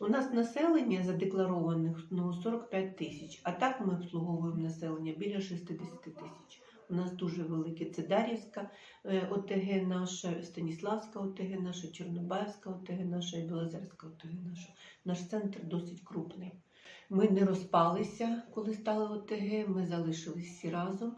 У нас населення задекларованих ну, 45 тисяч, а так ми обслуговуємо населення біля 60 тисяч. У нас дуже велике. Це Дар'ївська е, ОТГ наша, Станіславська ОТГ наша, Чорнобаївська ОТГ наша і Білозерська ОТГ наша. Наш центр досить крупний. Ми не розпалися, коли стали ОТГ, ми залишились всі разом,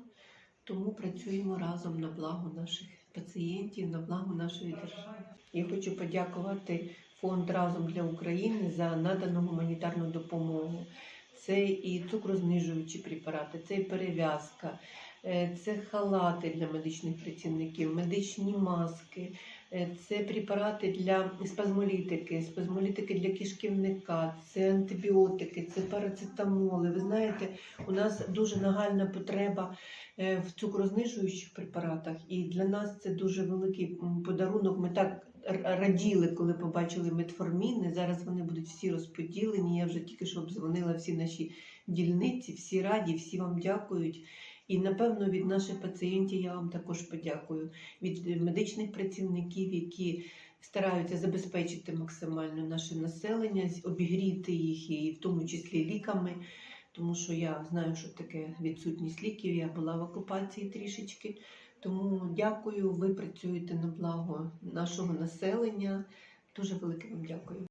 тому працюємо разом на благо наших пацієнтів, на благо нашої держави. Я хочу подякувати фонд Разом для України за надану гуманітарну допомогу. Це і цукрознижуючі препарати, це і перев'язка, е, це халати для медичних працівників, медичні маски, е, це препарати для спазмолітики, спазмолітики для кишківника, це антибіотики, це парацетамоли. Ви знаєте, у нас дуже нагальна потреба е, в цукрознижуючих препаратах, і для нас це дуже великий подарунок. Ми так раділи, коли побачили метформіни. Зараз вони будуть всі розподілені. Я вже тільки що обдзвонила всі наші дільниці, всі раді, всі вам дякують. І напевно від наших пацієнтів я вам також подякую. Від медичних працівників, які стараються забезпечити максимально наше населення, обігріти їх і в тому числі ліками. Тому що я знаю, що таке відсутність ліків. Я була в окупації трішечки. Тому дякую. Ви працюєте на благо нашого населення. Дуже велике вам дякую.